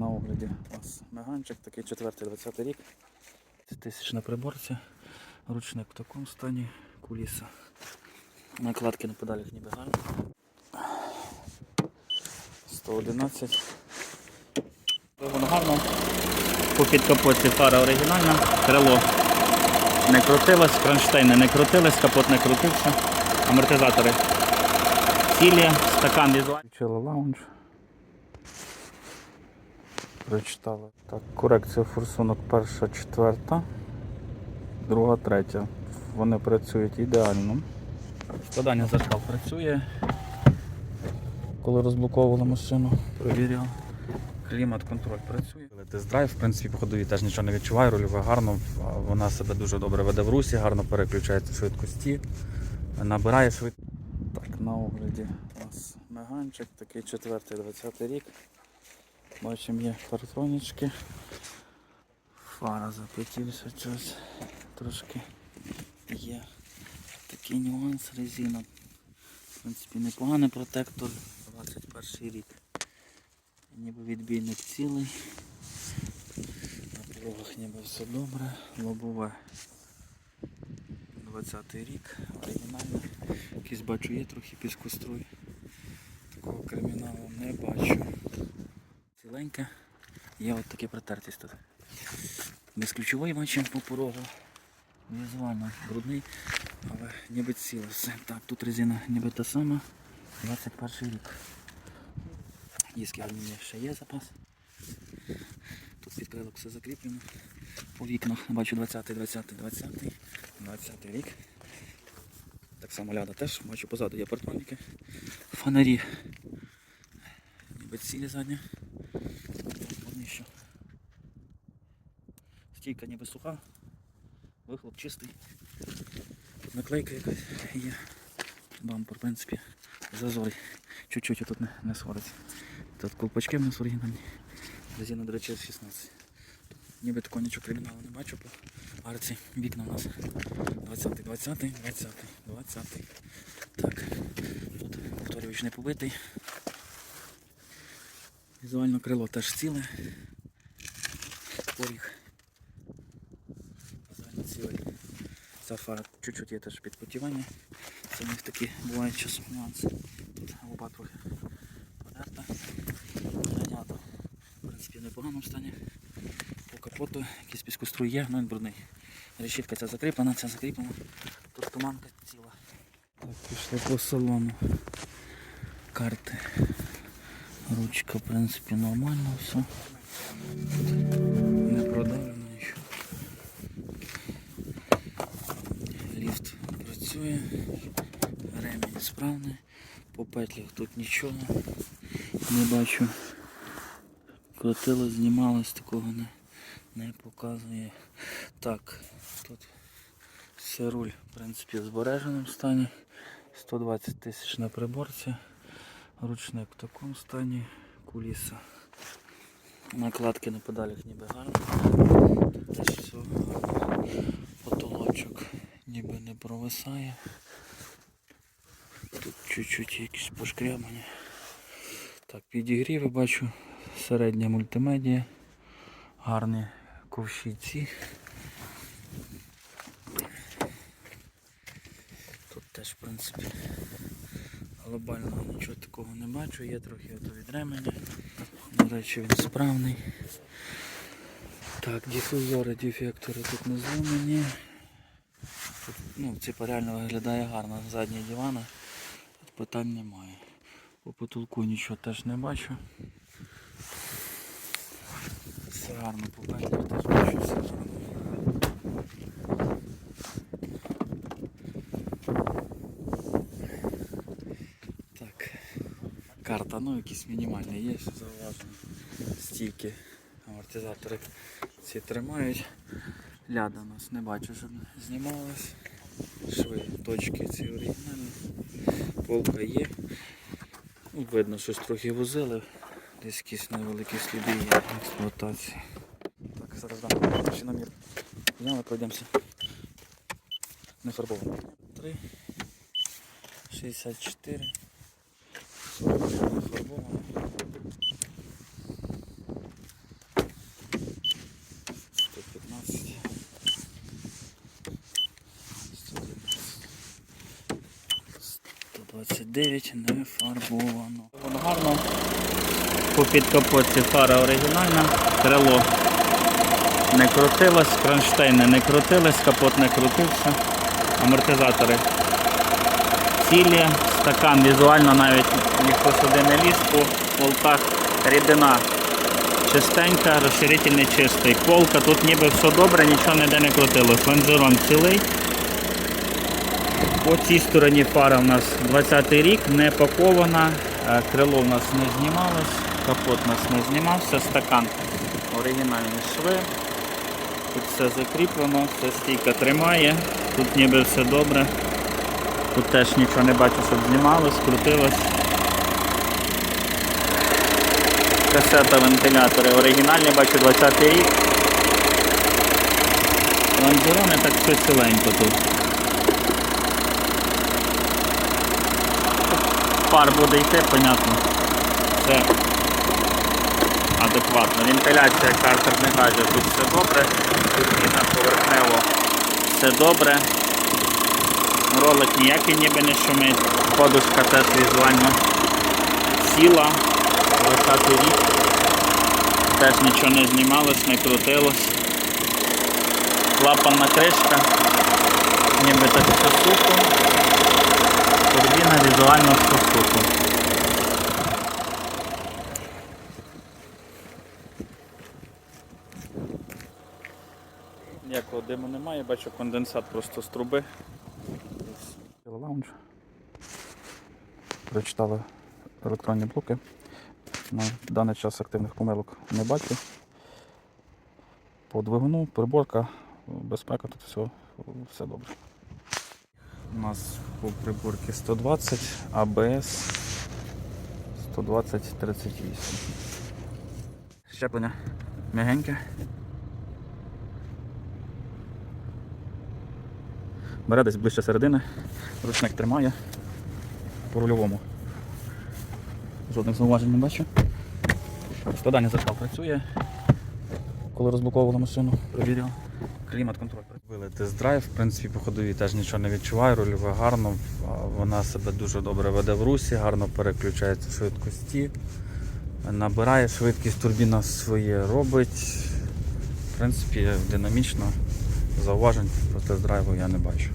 на огляді у нас меганчик, такий 4-20 рік. Тисяч на приборці. Ручник в такому стані, куліса. Накладки на педалях ніби гарні. 111. Воно гарно. По підкапоті фара оригінальна, крило не крутилось, кронштейни не крутились, капот не крутився, амортизатори цілі, стакан візуальний. Включили лаунж. Прочитали. Так, корекція форсунок перша, четверта, друга, третя. Вони працюють ідеально. Складання зеркал працює. Коли розблоковували машину, перевіряв. Клімат контроль працює. Тест-драйв, в принципі, по ходові теж нічого не відчуваю, рульове гарно, вона себе дуже добре веде в русі, гарно переключається швидкості, набирає швидкість. Так, на огляді у нас меганчик, такий 4-20 рік. Бачимо є партронічки. Фара запотівся щось. Трошки є такий нюанс резина. В принципі, непоганий протектор. 21 рік. Ніби відбійник цілий. На порогах ніби все добре. Лобове 20 рік, оригінальне. Якийсь бачу є трохи піскоструй. Такого криміналу не бачу. Ціленьке. Є от такі протертість тут. Без ключової бачимо по порогу. Візуально брудний, але ніби ціле все. Так, тут резина ніби та сама. 21 рік. Диски алюмінія ще є запас. Тут підкрилок все закріплено. По вікнах бачу 20, 20, 20, 20 рік. Так само ляда теж, бачу позаду є партроніки. Фонарі. Ніби цілі задні. Вони що. Стійка ніби суха. Вихлоп чистий. Наклейка якась є. Бампер, в принципі, зазорий. Чуть-чуть тут не, не сходиться. Тут колпачки в нас оригінальні. Резина, до речі, 16. Ніби такого нічого криміналу не бачу по арці. Вікна у нас 20, 20, 20, 20. Так. Тут повторювач не побитий. Візуально крило теж ціле. Поріг. Цілий. Ця чуть-чуть є теж підпотівання. Це них такі бувають часом нюанси. Тут лоба трохи подерта. Радіатор, в принципі, в непоганому стані. По капоту якийсь піскоструй є, але він брудний. Решітка ця закріплена, ця закріплена. Тут туманка ціла. Так, пішли по салону. Карти. Ручка, в принципі, нормально все. Не продавлено нічого. Ліфт працює, ремінь по петлях тут нічого не бачу. Крутило, знімалось, такого не, не показує. Так, тут все руль, в принципі, в збереженому стані. 120 тисяч на приборці. Ручник в такому стані, куліса. Накладки на педалях ніби гарно. Теж все. Потолочок ніби не провисає. Тут чуть-чуть якісь пошкрябання. Так, підігріви бачу. Середня мультимедія. Гарні ковші Тут теж в принципі глобально нічого такого не бачу, є трохи ото від. До речі, він справний. Так, дифузори, дефектори тут не зломані. Тут, ну, типа реально виглядає гарно задні дивана. Питань немає. По потолку нічого теж не бачу. Все гарно по петлях теж бачу, все гарно. Так, карта, ну якісь мінімальні є, що зауважено. Стійки, амортизатори ці тримають. Ляда у нас не бачу, щоб знімалась. Шви, точки ці оригінальні. Полка є. Видно, щось трохи возили. Десь якісь невеликі сліди є експлуатації. Так, зараз дам ще намір. Підняли, пройдемося. Не фарбовано. 3, 64, 40 не фарбовано. 9 не фарбовано. Воно гарно. По підкапотці фара оригінальна, крило не крутилось, кронштейни не крутились, капот не крутився, амортизатори цілі, стакан візуально навіть ніхто сюди не ліз по болтах, рідина чистенька, розширительний чистий. Полка, тут ніби все добре, нічого ніде не крутилось. Лонжерон цілий. По цій стороні фара у нас 20 й рік, не пакована, е, крило у нас не знімалось, капот у нас не знімався, стакан оригінальні шви. Тут все закріплено, все стійка тримає, тут ніби все добре. Тут теж нічого не бачу, щоб знімалось, крутилось. Касета вентилятори оригінальні, бачу 20 й рік. Лонжерони так все ціленько тут. Пар буде йти, понятно. Все адекватно. Вентиляція картерних газів тут все добре. Турбіна поверхнево все добре. Ролик ніякий ніби не шумить. Подушка теж візуально ціла. 20 рік. Теж нічого не знімалось, не крутилось. Клапанна кришка. Ніби так все. Візуально все. Ніякого диму немає, бачу конденсат просто з труби. Лаунж. Прочитали електронні блоки. На даний час активних помилок не бачу. По двигуну, приборка, безпека, тут все, все добре. У нас по приборці 120, АБС 120 38. Щеплення м'ягеньке. Бере десь ближче середини, ручник тримає по рульовому. Жодних зауважень не бачу. Складання зеркал працює. Коли розблоковували машину, перевірив. Клімат контроль. Вили тест-драйв, в принципі, по ходові теж нічого не відчуваю, рульове гарно, вона себе дуже добре веде в русі, гарно переключається швидкості, набирає швидкість, турбіна своє робить. В принципі, динамічно, зауважень по тест-драйву я не бачу.